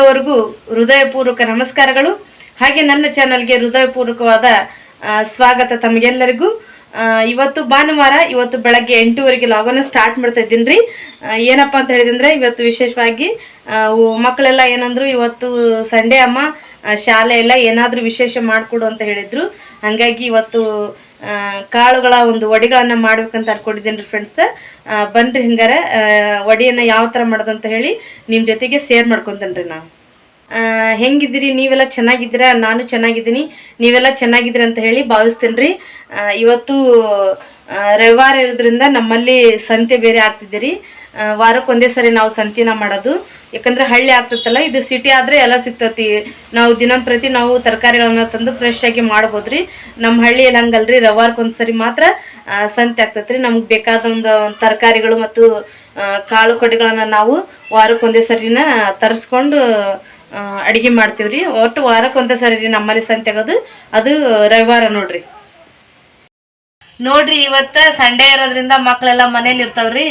ವಿಶ್ವದವರೆಗೂ ಹೃದಯಪೂರ್ವಕ ನಮಸ್ಕಾರಗಳು. ಹಾಗೆ ನನ್ನ ಚಾನಲ್ಗೆ ಹೃದಯಪೂರ್ವಕವಾದ ಸ್ವಾಗತ ತಮಗೆಲ್ಲರಿಗೂ. ಇವತ್ತು ಭಾನುವಾರ, ಇವತ್ತು ಬೆಳಗ್ಗೆ ಎಂಟೂವರೆಗೆ ಲಾಗನ್ನು ಸ್ಟಾರ್ಟ್ ಮಾಡ್ತಾ ಇದ್ದೀನಿ ರೀ ಏನಪ್ಪ ಅಂತ ಹೇಳಿದಂದ್ರೆ ಇವತ್ತು ವಿಶೇಷವಾಗಿ ಮಕ್ಕಳೆಲ್ಲ ಏನಂದ್ರು, ಇವತ್ತು ಸಂಡೇ ಅಮ್ಮ ಶಾಲೆ ಎಲ್ಲ ಏನಾದರೂ ವಿಶೇಷ ಮಾಡಿಕೊಡು ಅಂತ ಹೇಳಿದ್ರು. ಹಾಗಾಗಿ ಇವತ್ತು ಕಾಳುಗಳ ಒಂದು ವಡಿಗಳನ್ನು ಮಾಡ್ಬೇಕಂತ ಅನ್ಕೊಂಡಿದ್ದೀನಿ ರೀ ಫ್ರೆಂಡ್ಸ್ ಬನ್ರಿ ಹಿಂಗಾರೆ. ವಡಿಯನ್ನು ಯಾವ ಥರ ಮಾಡೋದಂತ ಹೇಳಿ ನಿಮ್ಮ ಜೊತೆಗೆ ಶೇರ್ ಮಾಡ್ಕೊತೇನೆ ರೀ ನಾವು ಹೆಂಗಿದ್ದೀರಿ? ನೀವೆಲ್ಲ ಚೆನ್ನಾಗಿದ್ದೀರಾ? ನಾನು ಚೆನ್ನಾಗಿದ್ದೀನಿ. ನೀವೆಲ್ಲ ಚೆನ್ನಾಗಿದ್ದೀರಿ ಅಂತ ಹೇಳಿ ಭಾವಿಸ್ತೇನೆ ರೀ ಇವತ್ತು ರವಿವಾರ ಇರೋದ್ರಿಂದ ನಮ್ಮಲ್ಲಿ ಸಂತೆ ಬೇರೆ ಆಗ್ತಿದ್ದೀರಿ ವಾರಕ್ಕೆ ಒಂದೇ ಸರಿ ನಾವು ಸಂತಿನ ಮಾಡೋದು. ಯಾಕಂದ್ರೆ ಹಳ್ಳಿ ಆಗ್ತತ್ತಲ್ಲ ಇದು ಸಿಟಿ ಆದರೆ ಎಲ್ಲ ಸಿಗ್ತತಿ. ನಾವು ದಿನಂಪ್ರತಿ ನಾವು ತರಕಾರಿಗಳನ್ನ ತಂದು ಫ್ರೆಶ್ ಆಗಿ ಮಾಡ್ಬೋದ್ರಿ ನಮ್ಮ ಹಳ್ಳಿಯಲ್ಲಿ ಹಂಗಲ್ರಿ ರವಿವಾರಕ್ಕೆ ಒಂದು ಸರಿ ಮಾತ್ರ ಸಂತೆ ಆಗ್ತತ್ರಿ. ನಮ್ಗೆ ಬೇಕಾದ ಒಂದು ತರಕಾರಿಗಳು ಮತ್ತು ಕಾಳು ಕಡಿಗಳನ್ನ ನಾವು ವಾರಕ್ಕೆ ಒಂದೇ ಸರಿನ ತರಿಸ್ಕೊಂಡು ಅಡುಗೆ ಮಾಡ್ತೀವ್ರಿ. ಒಟ್ಟು ವಾರಕ್ಕೆ ಒಂದೇ ಸರಿ ನಮ್ಮಲ್ಲಿ ಸಂತೆ ಆಗೋದು. ಅದು ರವಿವಾರ ನೋಡ್ರಿ. ನೋಡ್ರಿ ಇವತ್ತ ಸಂಡೇ ಇರೋದ್ರಿಂದ ಮಕ್ಕಳೆಲ್ಲ ಮನೇಲಿ ಇರ್ತಾವ್ರಿ.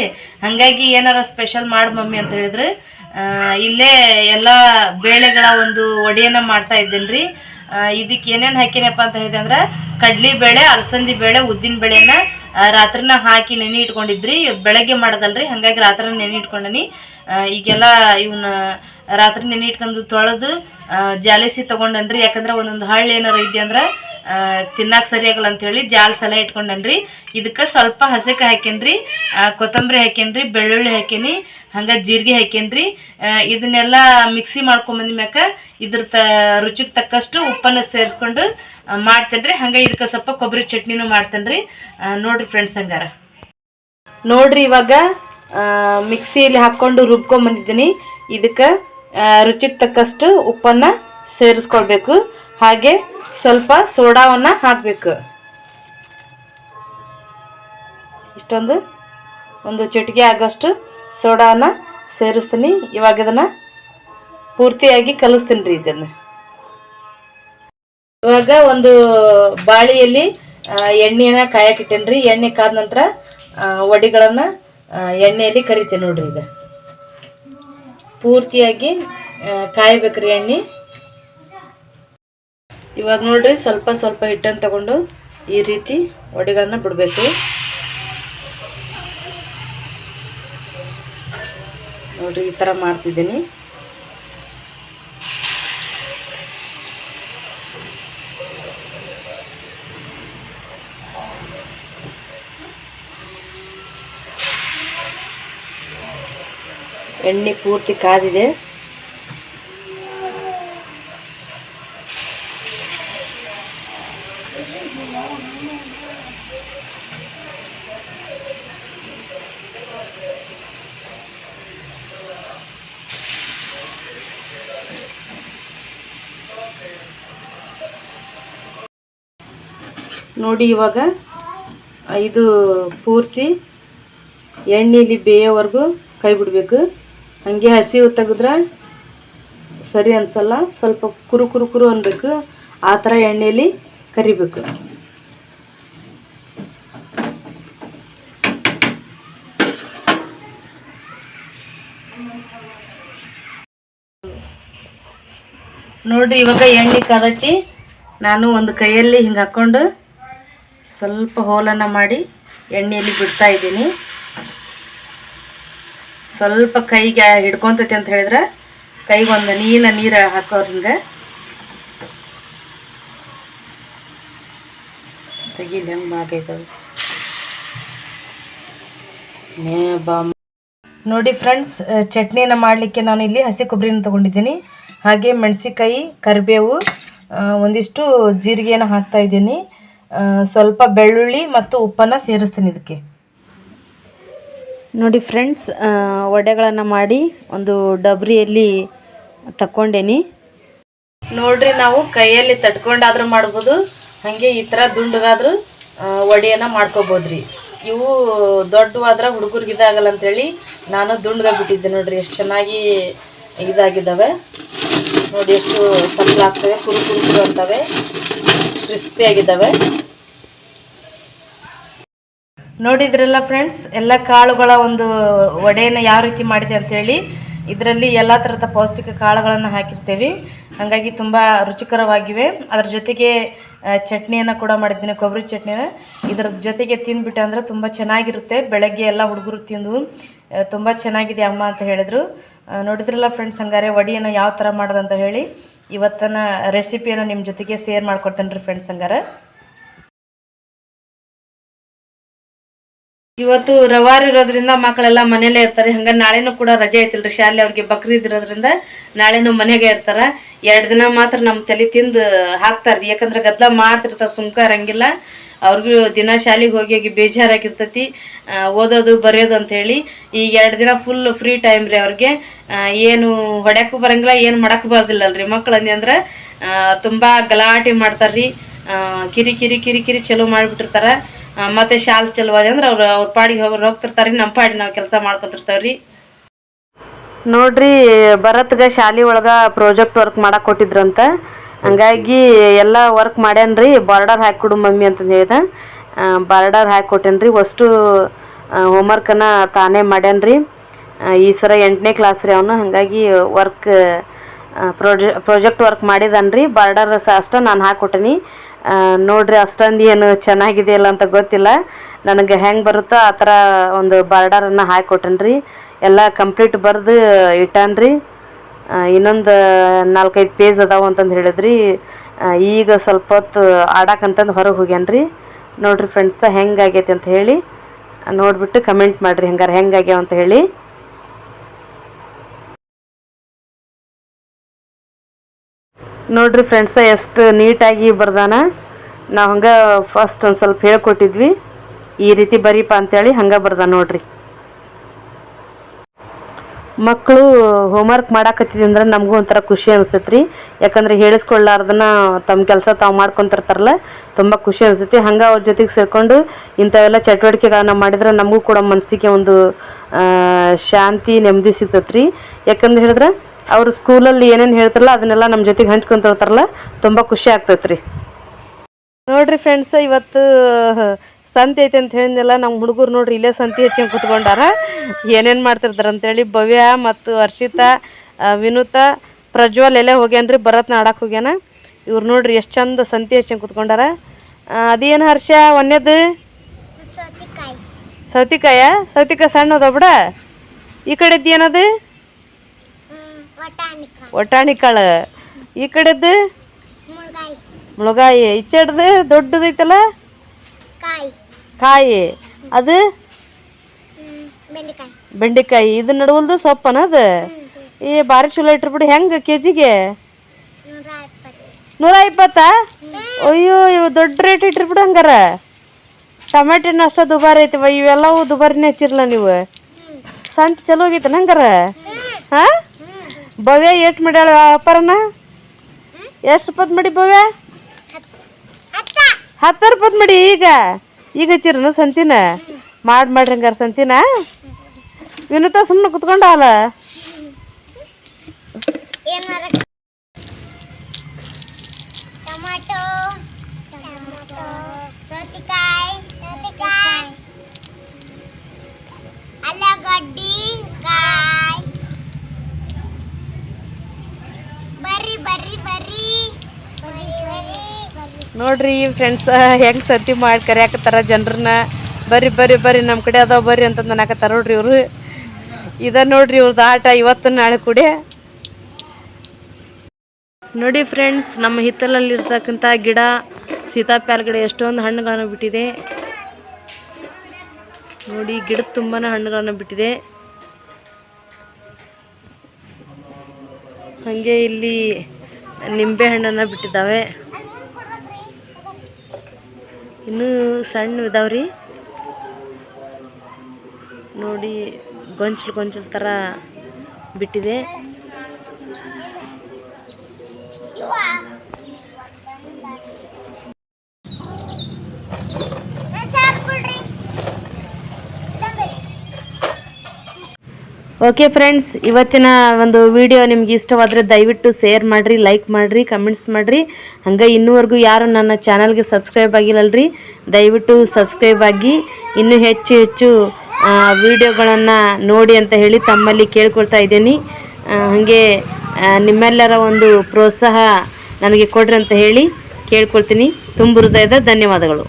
ಹಂಗಾಗಿ ಏನಾರ ಸ್ಪೆಷಲ್ ಮಾಡಿ ಮಮ್ಮಿ ಅಂತ ಹೇಳಿದ್ರೆ. ಇಲ್ಲೇ ಎಲ್ಲ ಬೇಳೆಗಳ ಒಂದು ಒಡೆಯನ್ನ ಮಾಡ್ತಾ ಇದ್ದೇನ್ರಿ. ಇದಕ್ಕೆ ಏನೇನು ಹಾಕಿನಪ್ಪ ಅಂತ ಹೇಳಿದೆ ಅಂದ್ರೆ, ಕಡ್ಲಿ ಬೇಳೆ, ಅಲಸಂದಿ ಬೇಳೆ, ಉದ್ದಿನ ಬೇಳೆನ ರಾತ್ರಿನ ಹಾಕಿ ನೆನೆ ಇಟ್ಕೊಂಡಿದ್ರಿ. ಬೆಳಗ್ಗೆ ಮಾಡೋದಲ್ರಿ, ಹಂಗಾಗಿ ರಾತ್ರಿ ನೆನೆ ಇಟ್ಕೊಂಡನಿ. ಈಗೆಲ್ಲ ಇವನ್ನ ರಾತ್ರಿ ನೆನೆ ಇಟ್ಕೊಂಡು ತೊಳೆದು ಜಾಲಿಸಿ ತಗೊಂಡನ್ರಿ. ಯಾಕಂದ್ರೆ ಒಂದೊಂದು ಹಳ್ಳಿ ಏನಾರ ಇದೆ ಅಂದ್ರೆ ಆ, ತಿನ್ನಾಕ ಸರಿಯಾಗಲ್ಲ ಅಂತೇಳಿ ಜಾಲ್ ಸಲ ಇಟ್ಕೊಂಡನ್ರಿ. ಇದಕ್ಕೆ ಸ್ವಲ್ಪ ಹಸೆಕ ಹಾಕೇನ್ರಿ ಕೊತ್ತಂಬರಿ ಹಾಕೇನ್ರಿ ಬೆಳ್ಳುಳ್ಳಿ ಹಾಕೇನಿ ಹಂಗೆ ಜೀರಿಗೆ ಆ, ಇದನ್ನೆಲ್ಲ ಮಿಕ್ಸಿ ಮಾಡ್ಕೊಂಬಂದ ಮ್ಯಾಕ ಇದ್ರ ತ ರುಚಿಗೆ ತಕ್ಕಷ್ಟು ಉಪ್ಪನ್ನು ಸೇರಿಸ್ಕೊಂಡು ಮಾಡ್ತೇನ್ರಿ. ಹಂಗೆ ಇದಕ್ಕೆ ಸ್ವಲ್ಪ ಕೊಬ್ಬರಿ ಚಟ್ನಿನೂ ಮಾಡ್ತೇನೆ ರೀ ನೋಡಿರಿ ಫ್ರೆಂಡ್ಸ್ ಹಂಗಾರ. ನೋಡ್ರಿ ಇವಾಗ ಮಿಕ್ಸಿಯಲ್ಲಿ ಹಾಕ್ಕೊಂಡು ರುಬ್ಕೊಂಬಂದಿದ್ದೀನಿ. ಇದಕ್ಕೆ ರುಚಿಗೆ ತಕ್ಕಷ್ಟು ಉಪ್ಪನ್ನು ಸೇರಿಸ್ಕೊಳ್ಬೇಕು. ಹಾಗೆ ಸ್ವಲ್ಪ ಸೋಡಾವನ್ನು ಹಾಕಬೇಕು. ಇಷ್ಟೊಂದು, ಒಂದು ಚಿಟಿಕೆ ಆಗೋಷ್ಟು ಸೋಡಾವನ್ನ ಸೇರಿಸ್ತೀನಿ. ಇವಾಗ ಇದನ್ನು ಪೂರ್ತಿಯಾಗಿ ಕಲಿಸ್ತೀನಿ ರೀ ಇದನ್ನು. ಇವಾಗ ಒಂದು ಬಾಳಿಯಲ್ಲಿ ಎಣ್ಣೆನ ಎಣ್ಣೆನ ರೀ. ಎಣ್ಣೆ ಕಾದ ನಂತರ ವಡಿಗಳನ್ನು ಎಣ್ಣೆಯಲ್ಲಿ ಕರಿತೇನೆ ನೋಡ್ರಿ ಈಗ. ಪೂರ್ತಿಯಾಗಿ ಕಾಯ್ಬೇಕ್ರಿ ಎಣ್ಣೆ. ಇವಾಗ ನೋಡ್ರಿ ಸ್ವಲ್ಪ ಸ್ವಲ್ಪ ಹಿಟ್ಟನ್ನು ತಗೊಂಡು ಈ ರೀತಿ ವಡೆಗಳನ್ನ ಬಿಡಬೇಕು. ನೋಡ್ರಿ ಈ ಥರ ಮಾಡ್ತಿದ್ದೀನಿ. ಎಣ್ಣೆ ಪೂರ್ತಿ ಕಾದಿದೆ. ನೋಡಿ ಇವಾಗ ಇದು ಪೂರ್ತಿ ಎಣ್ಣೆಲಿ ಬೇಯೋವರೆಗೂ ಕೈ ಬಿಡಬೇಕು ಹಂಗೆ ಹಸಿವು ತೆಗೆದ್ರೆ ಸರಿ ಅನಿಸಲ್ಲ. ಸ್ವಲ್ಪ ಕುರು ಕುರು ಕುರು ಅನ್ಬೇಕು. ಆ ಥರ ಎಣ್ಣೆಲಿ ಕರಿಬೇಕು. ನೋಡ್ರಿ, ಇವಾಗ ಎಣ್ಣೆ ಕಾದೈತಿ ನಾನು ಒಂದು ಕೈಯಲ್ಲಿ ಹಿಂಗೆ ಹಾಕ್ಕೊಂಡು ಸ್ವಲ್ಪ ಹೋಲನ್ನು ಮಾಡಿ ಎಣ್ಣೆಯಲ್ಲಿ ಬಿಡ್ತಾ ಇದ್ದೀನಿ. ಸ್ವಲ್ಪ ಕೈಗೆ ಹಿಡ್ಕೊತೈತಿ ಅಂತ ಹೇಳಿದ್ರೆ ಕೈಗೆ ಒಂದು ನೀನ ನೀರು ಹಾಕೋರು ಹಿಂಗೆ. ತೆಗಿಲಿ ಹೆಂಗೆ ಬಾಗೈತದ ಬಾ. ನೋಡಿ ಫ್ರೆಂಡ್ಸ್ ಚಟ್ನಿನ ಮಾಡಲಿಕ್ಕೆ ನಾನು ಇಲ್ಲಿ ಹಸಿ ಕೊಬ್ಬರಿನ ತೊಗೊಂಡಿದ್ದೀನಿ. ಹಾಗೆ ಮೆಣಸಿಕಾಯಿ ಕರಿಬೇವು ಒಂದಿಷ್ಟು ಜೀರಿಗೆಯನ್ನು ಹಾಕ್ತಾ ಇದ್ದೀನಿ. ಸ್ವಲ್ಪ ಬೆಳ್ಳುಳ್ಳಿ ಮತ್ತು ಉಪ್ಪನ್ನು ಸೇರಿಸ್ತೀನಿ ಇದಕ್ಕೆ. ನೋಡಿ ಫ್ರೆಂಡ್ಸ್ ವಡೆಗಳನ್ನು ಮಾಡಿ ಒಂದು ಡಬ್ರಿಯಲ್ಲಿ ತಕ್ಕೊಂಡೇನಿ. ನೋಡ್ರಿ ನಾವು ಕೈಯಲ್ಲಿ ತಟ್ಕೊಂಡಾದ್ರೂ ಮಾಡ್ಬೋದು. ಹಾಗೆ ಈ ಥರ ದುಂಡಗಾದ್ರೂ ವಡೆಯನ್ನು ಮಾಡ್ಕೋಬೋದ್ರಿ. ಇವು ದೊಡ್ಡವಾದ್ರೆ ಹುಡುಗರಿಗೆ ಇದಾಗಲ್ಲ ಅಂತೇಳಿ ನಾನು ದುಂಡ್ಗ ಬಿಟ್ಟಿದ್ದೆ ನೋಡ್ರಿ, ಎಷ್ಟು ಚೆನ್ನಾಗಿ ಇದಾಗಿದ್ದಾವೆ ನೋಡಿ ಎಷ್ಟು ಸಪ್ಪಳ ಆಗ್ತವೆ ಕುರು ಕುರು ಅಂತವೆ. ಕ್ರಿಸ್ಪಿ ಆಗಿದ್ದಾವೆ ನೋಡಿದ್ರಲ್ಲ ಫ್ರೆಂಡ್ಸ್, ಎಲ್ಲ ಕಾಳುಗಳ ಒಂದು ವಡೆಯನ್ನು ಯಾವ ರೀತಿ ಮಾಡಿದೆ ಅಂತೇಳಿ. ಇದರಲ್ಲಿ ಎಲ್ಲ ಥರದ ಪೌಷ್ಟಿಕ ಕಾಳುಗಳನ್ನು ಹಾಕಿರ್ತೀವಿ. ಹಾಗಾಗಿ ತುಂಬ ರುಚಿಕರವಾಗಿವೆ. ಅದರ ಜೊತೆಗೆ ಚಟ್ನಿಯನ್ನು ಕೂಡ ಮಾಡಿದ್ದೀನಿ, ಕೊಬ್ಬರಿ ಚಟ್ನಿನ ಇದರ ಜೊತೆಗೆ ತಿಂದುಬಿಟ್ಟೆ ಅಂದರೆ ತುಂಬ ಚೆನ್ನಾಗಿರುತ್ತೆ. ಬೆಳಗ್ಗೆ ಎಲ್ಲ ಹುಡುಗರು ತಿಂದು ತುಂಬ ಚೆನ್ನಾಗಿದೆ ಅಮ್ಮ ಅಂತ ಹೇಳಿದರು. ನೋಡಿದ್ರಲ್ಲ ಫ್ರೆಂಡ್ಸ್ ಹಂಗಾರೆ ವಡಿಯನ್ನು ಯಾವ ಥರ ಮಾಡೋದಂತ ಹೇಳಿ. ಇವತ್ತಿನ ರೆಸಿಪಿಯನ್ನು ನಿಮ್ಮ ಜೊತೆಗೆ ಶೇರ್ ಮಾಡ್ಕೊಡ್ತೇನೆ ರೀ ಫ್ರೆಂಡ್ಸ್ ಹಂಗಾರೆ. ಇವತ್ತು ರವಾರ ಇರೋದ್ರಿಂದ ಮಕ್ಕಳೆಲ್ಲ ಮನೇಲೇ ಇರ್ತಾರೆ. ಹಂಗ ನಾಳೆನೂ ಕೂಡ ರಜೆ ಐತಿಲ್ರಿ ಶಾಲೆ. ಅವ್ರಿಗೆ ಬಕ್ರೀದ್ ಇರೋದ್ರಿಂದ ನಾಳೆನೂ ಮನೆಗೆ ಇರ್ತಾರ. ಎರಡು ದಿನ ಮಾತ್ರ ನಮ್ಮ ತಲೆ ತಿಂದು ಹಾಕ್ತಾರ್ರಿ. ಯಾಕಂದ್ರೆ ಗದ್ದಲ ಮಾಡ್ತಿರ್ತಾರೆ ಸುಮ್ಕ ಇರಂಗಿಲ್ಲ. ಅವ್ರಿಗೂ ದಿನ ಶಾಲೆಗೆ ಹೋಗಿ ಹೋಗಿ ಬೇಜಾರಾಗಿರ್ತೈತಿ. ಓದೋದು, ಬರೆಯೋದು ಹೇಳಿ ಈಗ ಎರಡು ದಿನ ಫುಲ್ ಫ್ರೀ ಟೈಮ್ ರೀ ಅವ್ರಿಗೆ. ಏನು ಹೊಡ್ಯಾಕು ಬರಂಗಿಲ್ಲ, ಏನು ಮಾಡಕ್ಕೆ ಬರೋದಿಲ್ಲಲ್ರಿ ಮಕ್ಳು ಅಂದಿ ಅಂದ್ರೆ ತುಂಬ ಗಲಾಟೆ ಮಾಡ್ತಾರ್ರಿ. ಕಿರಿ ಕಿರಿ ಕಿರಿ ಕಿರಿ ಚಲೋ ಮಾಡಿಬಿಟ್ಟಿರ್ತಾರ. ಮತ್ತೆ ಶಾಲ್ಸ್ ಚಲೋ ಅಂದ್ರೆ ಅವ್ರು ಅವ್ರ ಪಾಡಿಗೆ ಹೋಗಿ ಹೋಗ್ತಿರ್ತಾರ್ರಿ ನಮ್ಮ ಪಾಡಿ ನಾವು ಕೆಲಸ ಮಾಡ್ಕೊತಿರ್ತಾವ್ರಿ. ನೋಡ್ರಿ, ಭರತ್ಗೆ ಶಾಲೆ ಒಳಗೆ ಪ್ರಾಜೆಕ್ಟ್ ವರ್ಕ್ ಮಾಡಕ್ಕೆ ಕೊಟ್ಟಿದ್ರಂತ. ಹಂಗಾಗಿ ಎಲ್ಲ ವರ್ಕ್ ಮಾಡ್ಯಾನ್ರಿ ಬಾರ್ಡರ್ ಹಾಕಿಕೊಡು ಮಮ್ಮಿ ಅಂತಂದು ಹೇಳ್ದ. ಬಾರ್ಡರ್ ಹಾಕಿ ಕೊಟ್ಟೇನ್ರಿ ಅಷ್ಟು ಹೋಮ್ವರ್ಕನ್ನು ತಾನೇ ಮಾಡ್ಯಾನ್ರಿ. ಈ ಸರ ಎಂಟನೇ ಕ್ಲಾಸ್ ರೀ ಅವನು, ಹಾಗಾಗಿ ವರ್ಕ್ ಪ್ರೊಜೆ ಪ್ರಾಜೆಕ್ಟ್ ವರ್ಕ್ ಮಾಡಿದಾನ್ರಿ. ಬಾರ್ಡರ್ ಸಹ ಅಷ್ಟೇ ನಾನು ಹಾಕ್ಕೊಟ್ಟಿನಿ ನೋಡ್ರಿ ಅಷ್ಟೊಂದು ಏನು ಚೆನ್ನಾಗಿದೆ ಇಲ್ಲ ಅಂತ ಗೊತ್ತಿಲ್ಲ. ನನಗೆ ಹೆಂಗೆ ಬರುತ್ತೋ ಆ ಥರ ಒಂದು ಬಾರ್ಡರನ್ನು ಹಾಕ್ಕೊಟ್ಟೇನ್ರಿ ಎಲ್ಲ ಕಂಪ್ಲೀಟ್ ಬರೆದು ಇಟ್ಟಾನ್ರಿ. ಇನ್ನೊಂದು ನಾಲ್ಕೈದು ಪೇಜ್ ಅದಾವ ಅಂತಂದು ಹೇಳಿದ್ರಿ. ಈಗ ಸ್ವಲ್ಪ ಹೊತ್ತು ಆಡಕ್ಕಂತಂದು ಹೊರಗೆ ಹೋಗ್ಯಾನ್ರಿ. ನೋಡ್ರಿ ಫ್ರೆಂಡ್ಸ ಹೆಂಗಾಗೈತೆ ಅಂತ ಹೇಳಿ. ನೋಡಿಬಿಟ್ಟು ಕಮೆಂಟ್ ಮಾಡಿರಿ. ಹೆಂಗಾರೆ ಹೆಂಗಾಗ್ಯಾವ ಅಂತ ಹೇಳಿ. ನೋಡ್ರಿ ಫ್ರೆಂಡ್ಸ ಎಷ್ಟು ನೀಟಾಗಿ ಬರ್ದಾನ. ನಾವು ಹಂಗೆ ಫಸ್ಟ್ ಒಂದು ಸ್ವಲ್ಪ ಹೇಳ್ಕೊಟ್ಟಿದ್ವಿ. ಈ ರೀತಿ ಬರೀಪ ಅಂತೇಳಿ ಹಂಗೆ ಬರ್ದ ನೋಡ್ರಿ. ಮಕ್ಕಳು ಹೋಮ್ವರ್ಕ್ ಮಾಡಾಕತ್ತಿದ್ವಿ ಅಂದ್ರೆ ನಮಗೂ ಒಂಥರ ಖುಷಿ ಅನಿಸ್ತೈತೆ ರೀ ಯಾಕಂದ್ರೆ ಹೇಳಿಸ್ಕೊಳ್ಳಾರ್ದನ್ನ ತಮ್ಮ ಕೆಲಸ ತಾವು ಮಾಡ್ಕೊತಿರ್ತಾರಲ್ಲ, ತುಂಬ ಖುಷಿ ಅನಿಸ್ತೈತಿ. ಹಂಗೆ ಅವ್ರ ಜೊತೆಗೆ ಸೇರಿಕೊಂಡು ಇಂಥವೆಲ್ಲ ಚಟುವಟಿಕೆಗಳನ್ನ ಮಾಡಿದ್ರೆ ನಮಗೂ ಕೂಡ ಮನಸ್ಸಿಗೆ ಒಂದು ಶಾಂತಿ, ನೆಮ್ಮದಿ ಸಿಗ್ತೈತೆ ರೀ ಯಾಕಂದ್ರೆ ಹೇಳಿದ್ರೆ ಅವರು ಸ್ಕೂಲಲ್ಲಿ ಏನೇನು ಹೇಳ್ತಾರಲ್ಲ ಅದನ್ನೆಲ್ಲ ನಮ್ಮ ಜೊತೆಗೆ ಹಂಚ್ಕೊಂತಿರ್ತಾರಲ್ಲ ತುಂಬ ಖುಷಿ ಆಗ್ತೈತೆ ರೀ ನೋಡ್ರಿ ಫ್ರೆಂಡ್ಸ್ ಇವತ್ತು ಸಂತೆ ಐತೆ ಅಂತ ಹೇಳಿದ್ನೆಲ್ಲ ನಮ್ಮ ಹುಡುಗರು ನೋಡ್ರಿ ಇಲ್ಲೇ ಸಂತೆ ಹೆಚ್ಚಿನ ಕೂತ್ಕೊಂಡಾರ. ಏನೇನು ಮಾಡ್ತಿರ್ತಾರೆ ಅಂತೇಳಿ ಭವ್ಯ ಮತ್ತು ಹರ್ಷಿತಾ ವಿನೂತ ಪ್ರಜ್ವಲ್ ಎಲ್ಲೇ ಹೋಗ್ಯಾನ್ರಿ ಭರತ್ನ ಆಡಕ್ಕೆ ಹೋಗ್ಯಾನ. ಇವ್ರು ನೋಡ್ರಿ ಎಷ್ಟು ಚಂದ ಸಂತೆ ಹೆಚ್ಚಿನ ಕುತ್ಕೊಂಡಾರ. ಅದೇನು ಹರ್ಷ ಒಂದೇದು ಸೌತಿಕಾಯ. ಸೌತಿಕಾಯ? ಸೌತಿಕಾಯಿ ಸಣ್ಣದ ಬಿಡ? ಈ ಕಡೆದ್ದು ಏನದು? ವಟಾಣಿಕ ಒಟಾಣಿ ಕಾಳು ಈ ಕಡೆದ್ದು? ಮುಳುಗಾಯಿ. ಇಚ್ಚಡ್ದು ದೊಡ್ಡದೈತಲ್ಲ? ಕಾಯಿ. ಅದು? ಬೆಂಡೆಕಾಯಿ. ಇದು ನಡುವಲ್ದು ಸೊಪ್ಪನ ಅದು? ಏ ಭಾರಿ ಚಲೋ ಇಟ್ರು ಹೆಂಗೆ ಕೆ ಜಿಗೆ ನೂರ ಇಪ್ಪತ್ತಾ ಅಯ್ಯೋ ಇವು ದೊಡ್ಡ ರೇಟ್ ಇಟ್ಟಿರ್ಬಿಡು ಹಂಗಾರ. ಟಮಾಟೆ ಹಣ್ಣು ಅಷ್ಟ ದುಬಾರಿ ಐತಿವ ಇವೆಲ್ಲವೂ ದುಬಾರಿನೇ ಹಚ್ಚಿರಲ್ಲ ನೀವು. ಸಂತ ಚಲೋ ಆಗೈತನ ಹಂಗಾರ? ಹಾ? ಭವ್ಯ ಎಷ್ಟು ಮಾಡ್ಯಾಳ ವ್ಯಾಪಾರನ ಎಷ್ಟು ರೂಪಾಯಿ ಮಾಡಿ ಭವ್ಯ? ಹತ್ತ ರೂಪಾಯಿ ಮಾಡಿ ಈಗ. ಈಗ ಹಚ್ಚಿರನ ಸಂತಿನ? ಮಾಡಿ ಮಾಡ್ರಿ ಹಂಗಾರ ಸಂತಿನ. ವಿನುತಾ ಸುಮ್ಮನೆ ಕುತ್ಕೊಂಡಲ್ಲ ನೋಡ್ರಿ ಫ್ರೆಂಡ್ಸ್ ಹೆಂಗ್ ಸತಿ ಮಾಡಿ ಕರಿಯಾಕತ್ತಾರ ಜನರನ್ನ. ಬರ್ರಿ ಬರ್ರಿ ಬರ್ರಿ ನಮ್ಮ ಕಡೆ ಅದಾವ ಬರ್ರಿ ಅಂತ ಅನ್ನಕತ್ತಾರ ನೋಡ್ರಿ ಇವರು. ಇದ ನೋಡ್ರಿ ಇವ್ರದ್ದು ಆಟ ಇವತ್ತು ನಾಳೆ ಕೂಡಿ. ನೋಡಿ ಫ್ರೆಂಡ್ಸ್ ನಮ್ಮ ಹಿತ್ತಲಲ್ಲಿ ಇರ್ತಕ್ಕಂಥ ಗಿಡ ಸೀತಾಪ್ಯಾಲ್ ಗಿಡ ಎಷ್ಟೊಂದು ಹಣ್ಣುಗಳನ್ನು ಬಿಟ್ಟಿದೆ. ನೋಡಿ ಗಿಡ ತುಂಬಾ ಹಣ್ಣುಗಳನ್ನು ಬಿಟ್ಟಿದೆ. ಹಾಗೆ ಇಲ್ಲಿ ನಿಂಬೆ ಹಣ್ಣನ್ನು ಬಿಟ್ಟಿದ್ದಾವೆ. ಇನ್ನೂ ಸಣ್ಣ ಇದಾವ್ರಿ. ನೋಡಿ ಗೊಂಚಲು ಗೊಂಚಲು ಥರ ಬಿಟ್ಟಿದೆ. ಓಕೆ ಫ್ರೆಂಡ್ಸ್ ಇವತ್ತಿನ ಒಂದು ವಿಡಿಯೋ ನಿಮ್ಗೆ ಇಷ್ಟವಾದರೆ ದಯವಿಟ್ಟು ಶೇರ್ ಮಾಡಿರಿ ಲೈಕ್ ಮಾಡಿರಿ ಕಮೆಂಟ್ಸ್ ಮಾಡಿರಿ. ಹಂಗೆ ಇನ್ನೂವರೆಗೂ ಯಾರು ನನ್ನ ಚಾನಲ್ಗೆ ಸಬ್ಸ್ಕ್ರೈಬ್ ಆಗಿಲ್ಲಲ್ರಿ, ದಯವಿಟ್ಟು ಸಬ್ಸ್ಕ್ರೈಬ್ ಆಗಿ. ಇನ್ನೂ ಹೆಚ್ಚು ಹೆಚ್ಚು ವಿಡಿಯೋಗಳನ್ನು ನೋಡಿ ಅಂತ ಹೇಳಿ ತಮ್ಮಲ್ಲಿ ಕೇಳ್ಕೊಳ್ತಾ ಇದ್ದೀನಿ. ಹಾಗೆ ನಿಮ್ಮೆಲ್ಲರ ಒಂದು ಪ್ರೋತ್ಸಾಹ ನನಗೆ ಕೊಡ್ರಿ ಅಂತ ಹೇಳಿ ಕೇಳ್ಕೊಳ್ತೀನಿ. ತುಂಬ ಹೃದಯದ ಧನ್ಯವಾದಗಳು.